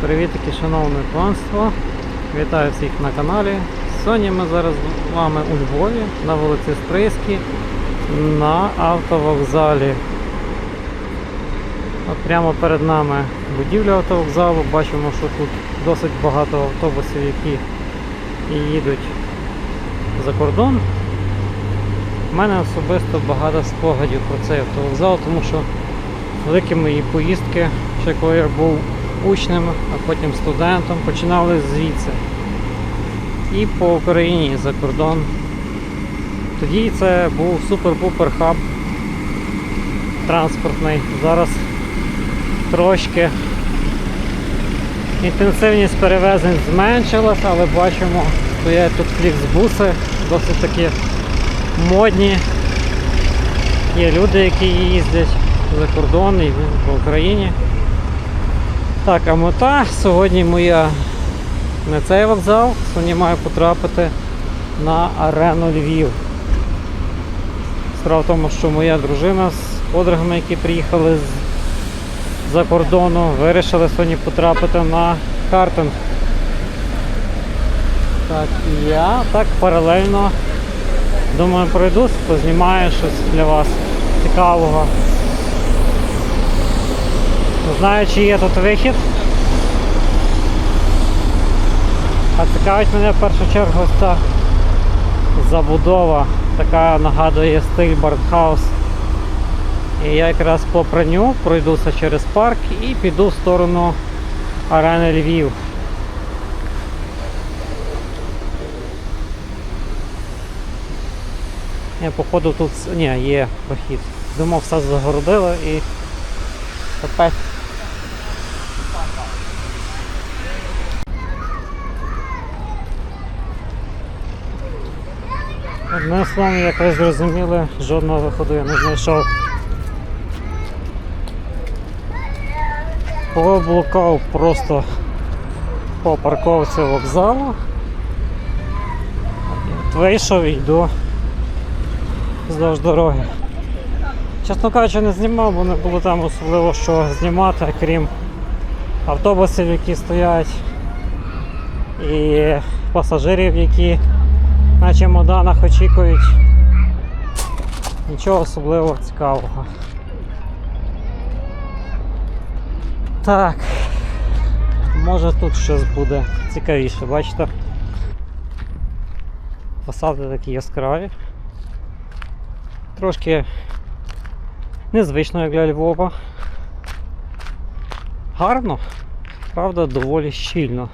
Привітики, шановне панство! Вітаю всіх на каналі. Сьогодні ми зараз з вами у Львові на вулиці Стрийській на автовокзалі. От прямо перед нами будівля автовокзалу. Бачимо, що тут досить багато автобусів, які їдуть за кордон. У мене особисто багато спогадів про цей автовокзал, тому що великі мої поїздки, ще коли я був учнем, а потім студентом, починали звідси. І по Україні, і за кордон. Тоді це був супер-пупер хаб транспортний. Зараз трошки інтенсивність перевезень зменшилась, але бачимо, стоять тут фліксбуси, досить такі модні. Є люди, які їздять за кордон і по Україні. Так, а мета сьогодні моя не цей вокзал, сьогодні маю потрапити на арену Львів. Справа в тому, що моя дружина з подругами, які приїхали з за кордону, вирішили сьогодні потрапити на картинг. Так, і я так паралельно думаю пройдусь, познімаю щось для вас цікавого. Знаю, чи є тут вихід. А цікавить мене в першу чергу ця забудова, така нагадує стиль Бартхаус. І я якраз попри ню пройдуся через парк і піду в сторону арени Львів. Я походу тут ні, є прохід. Думав, все загородили і опять. Одним словом, як зрозуміли, жодного виходу я не знайшов. Поблукав просто по парковці вокзалу. Вийшов і йду вздовж дороги. Чесно кажучи, не знімав, бо не було там особливо що знімати, крім автобусів, які стоять, і пасажирів, які на чемоданах очікують. Нічого особливо цікавого. Так. Може тут щось буде цікавіше, бачите? Фасади такі яскраві. Трошки незвично як для Львова. Гарно, правда, доволі щільно.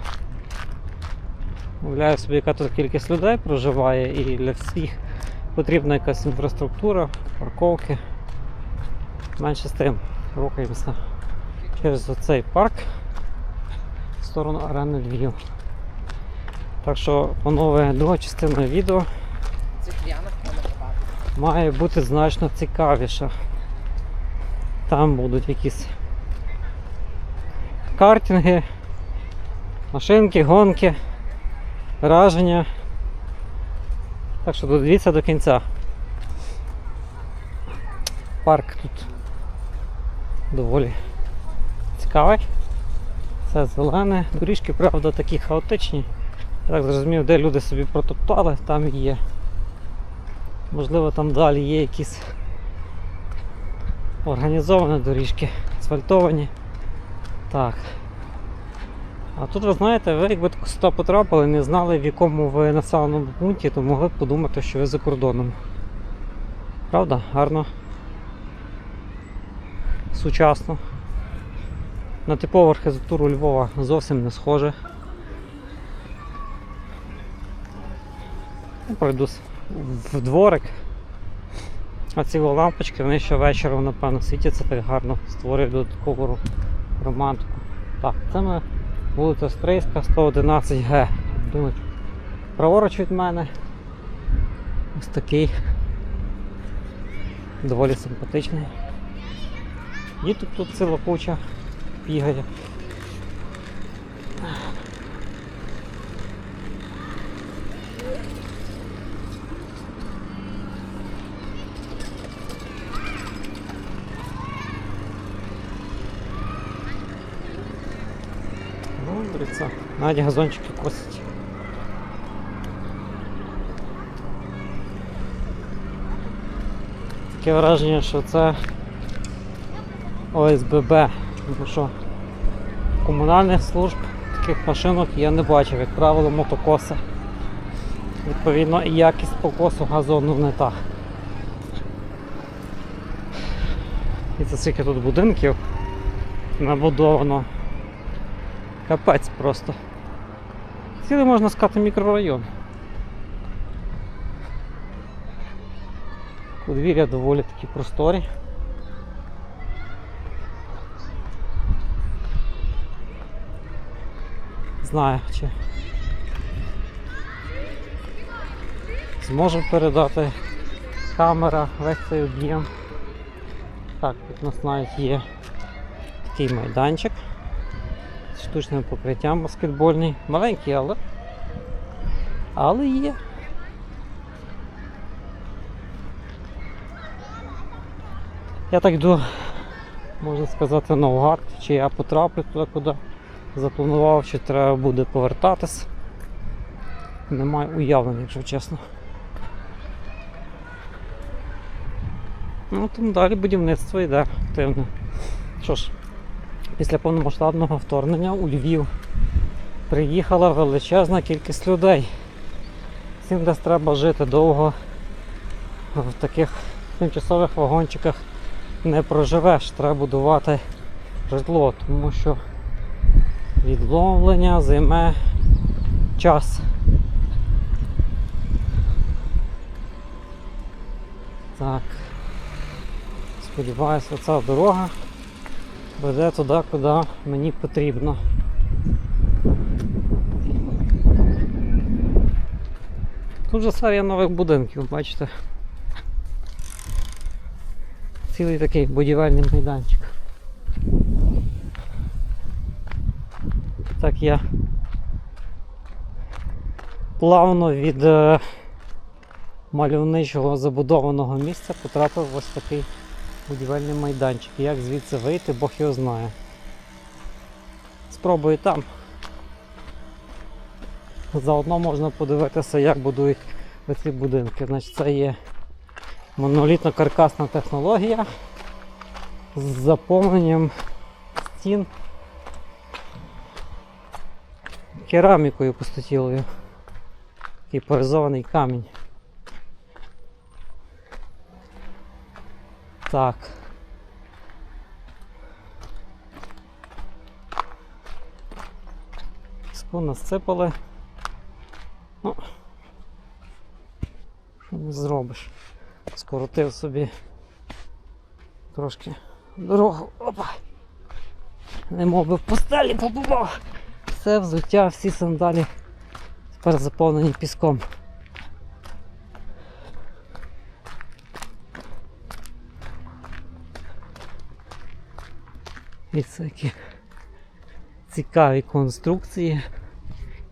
Уявляю собі, яка тут кількість людей проживає і для всіх потрібна якась інфраструктура, парковки. Менше з тим рухаємося через оцей парк в сторону арени Львів. Так що, панове, друга частина відео має бути значно цікавіша. Там будуть якісь картинги, машинки, гонки, враження. Так що дивіться до кінця. Парк тут доволі цікавий. Це зелене. Доріжки, правда, такі хаотичні. Я так зрозумів, де люди собі протоптали, там є. Можливо, там далі є якісь організовані доріжки, асфальтовані. Так. А тут ви знаєте, ви якби сюди потрапили, не знали в якому ви населеному пункті, то могли б подумати, що ви за кордоном. Правда? Гарно. Сучасно. На типову архітектуру Львова зовсім не схоже. Ну, Пройдусь в дворик. А ці лампочки вони ще вечором, напевно, світяться так гарно, створюють додаткову ро- романтику. Так, це ми вулиця Стрийська, 111 Г. Думаю, праворуч від мене. Ось такий. Доволі симпатичний. Діток тут ціла куча бігає. Навіть газончики косять. Таке враження, що це ОСББ, тому що комунальних служб таких машинок я не бачив, як правило, мотокоси. Відповідно, і якість покосу газону не та. І це скільки тут будинків набудовано. Капець просто. Цілий можна сказати мікрорайон. Подвір'я доволі такі просторі. Знаю, чи зможу передати камера весь цей об'єм. Так, тут у нас навіть є такий майданчик штучним покриттям баскетбольний. Маленький, але. Але є. Я так йду, можна сказати, наугад, чи я потраплю туди, куди запланував, чи треба буде повертатись. Немає уявлення, якщо чесно. Ну, там далі будівництво йде активне. Що ж, після повномасштабного вторгнення у Львів приїхала величезна кількість людей. Всім десь треба жити довго в таких тимчасових вагончиках не проживеш, треба будувати житло, тому що відловлення займе час. Так. Сподіваюся, оця дорога веде туди, куди мені потрібно. Тут же серія нових будинків, бачите. Цілий такий будівельний майданчик. Так я плавно від е, мальовничого забудованого місця потрапив в ось такий будівельний майданчик. Як звідси вийти, Бог його знає. Спробую там. Заодно можна подивитися, як будують оці будинки. Значить, це є монолітно-каркасна технологія з заповненням стін керамікою пустотілою. Такий поризований камінь. Так. Піску насипали. Ну, що не зробиш? Скоротив собі трошки дорогу. Опа! Не мов би в постелі побував. Все взуття, всі сандалі тепер заповнені піском. І це які цікаві конструкції,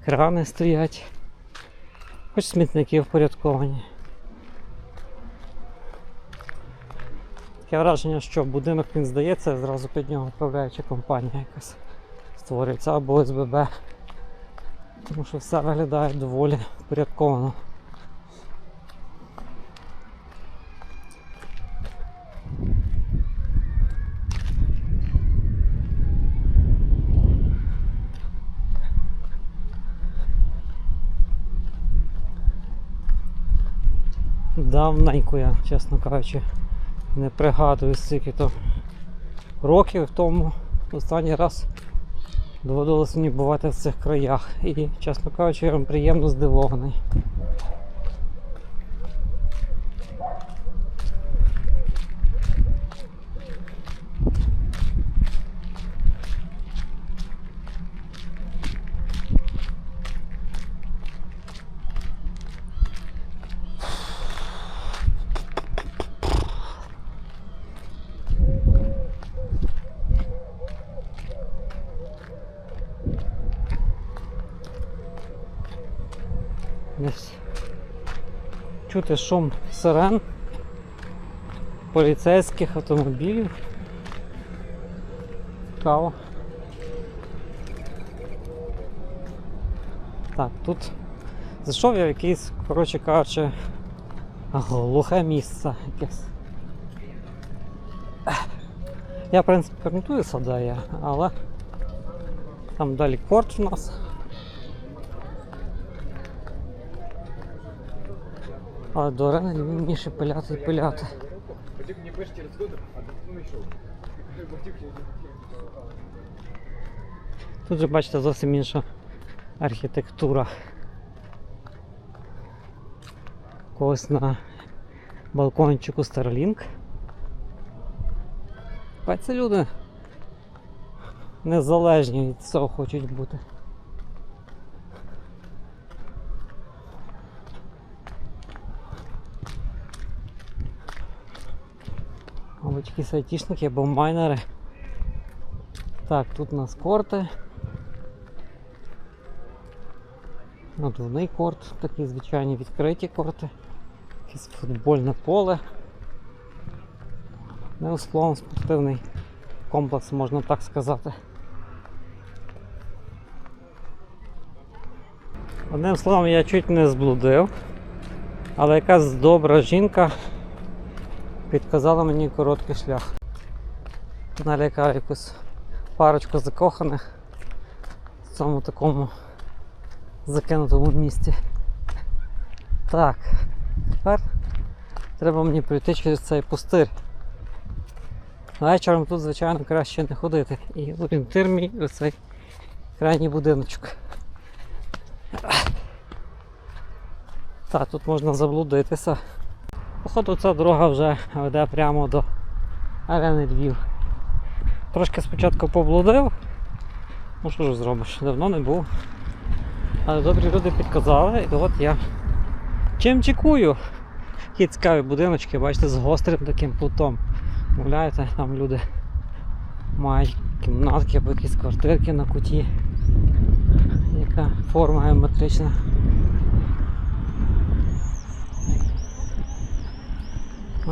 крани стоять, хоч смітники впорядковані. Таке враження, що будинок він здається, зразу під нього управляюча компанія якась створюється або ОСББ. Тому що все виглядає доволі впорядковано. Давненько я, чесно кажучи, не пригадую скільки то років тому останній раз доводилося мені бувати в цих краях. І, чесно кажучи, я приємно здивований. Десь чути шум сирен, поліцейських автомобілів. Цікаво. Так, тут зайшов я в якийсь, коротше кажучи, глухе місце якесь. Я, в принципі, орієнтуюся, де але там далі корт у нас. Але до вільніше пиляти і пиляти. А. Тут же бачите зовсім інша архітектура. Когось на балкончику Starlink. Бачите, люди незалежні від цього хочуть бути. Якісь айтішники або майнери. Так, тут у нас корти. Надувний корт, такі звичайні відкриті корти. Якесь футбольне поле. Неусловно спортивний комплекс, можна так сказати. Одним словом, я чуть не зблудив, але якась добра жінка підказала мені короткий шлях. Налякав якусь парочку закоханих в цьому такому закинутому місці. Так, тепер треба мені пройти через цей пустир. Вечором тут, звичайно, краще не ходити. І орієнтир мій оцей крайній будиночок. Так, тут можна заблудитися. Походу ця дорога вже веде прямо до арени Львів. Трошки спочатку поблудив. Ну що ж зробиш, давно не був. Але добрі люди підказали, і от я чим чекую. Такі цікаві будиночки, бачите, з гострим таким путом. Мовляєте, там люди мають кімнатки або якісь квартирки на куті. Яка форма геометрична.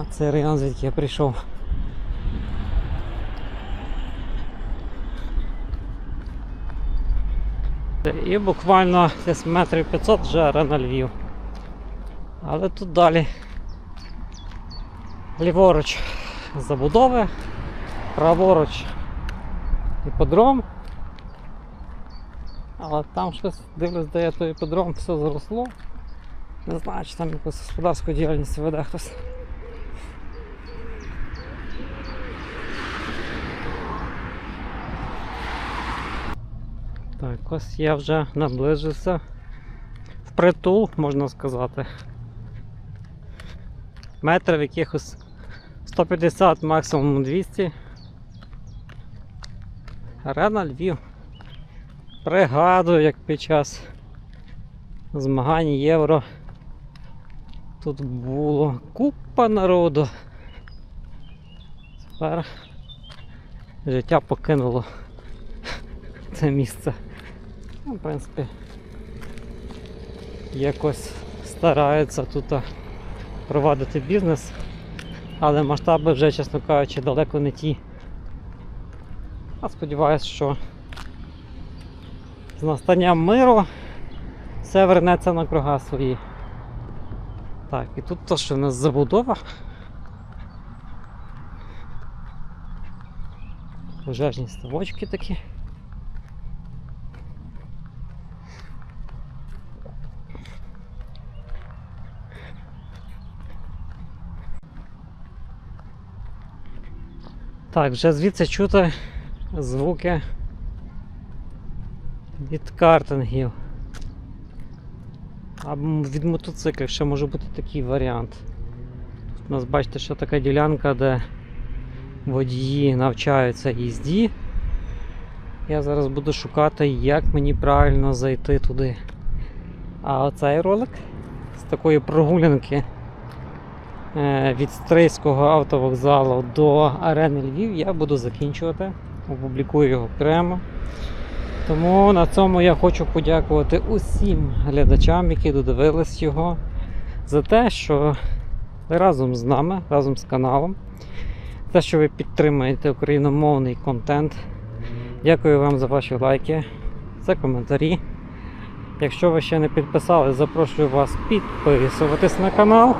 А це район, звідки я прийшов. І буквально десь метрів 500 вже арена Львів. Але тут далі ліворуч забудови, праворуч іподром. Але там щось дивлюсь, де я той іподром, все заросло. Не знаю, чи там якусь господарську діяльність веде хтось. Так, ось я вже наближився впритул, можна сказати. Метрів якихось 150, максимум 200. Арена Львів. Пригадую, як під час змагань євро тут було купа народу. Тепер життя покинуло це місце. Ну, в принципі, якось стараються тут провадити бізнес, але масштаби вже, чесно кажучи, далеко не ті. А сподіваюся, що з настанням миру все вернеться на круга свої. Так, і тут то, що в нас забудова. Пожежні ставочки такі. Так, вже звідси чути звуки від картингів. Або від мотоциклів ще може бути такий варіант. Тут у нас бачите, що така ділянка, де водії навчаються їзді. Я зараз буду шукати, як мені правильно зайти туди. А оцей ролик з такої прогулянки від Стрийського автовокзалу до арени Львів я буду закінчувати. Опублікую його окремо. Тому на цьому я хочу подякувати усім глядачам, які додивились його, за те, що ви разом з нами, разом з каналом, за те, що ви підтримуєте україномовний контент. Дякую вам за ваші лайки, за коментарі. Якщо ви ще не підписали, запрошую вас підписуватись на канал.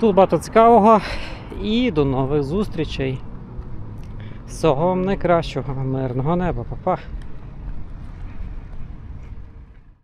Тут багато цікавого. І до нових зустрічей. Всього найкращого, мирного неба, Па-па.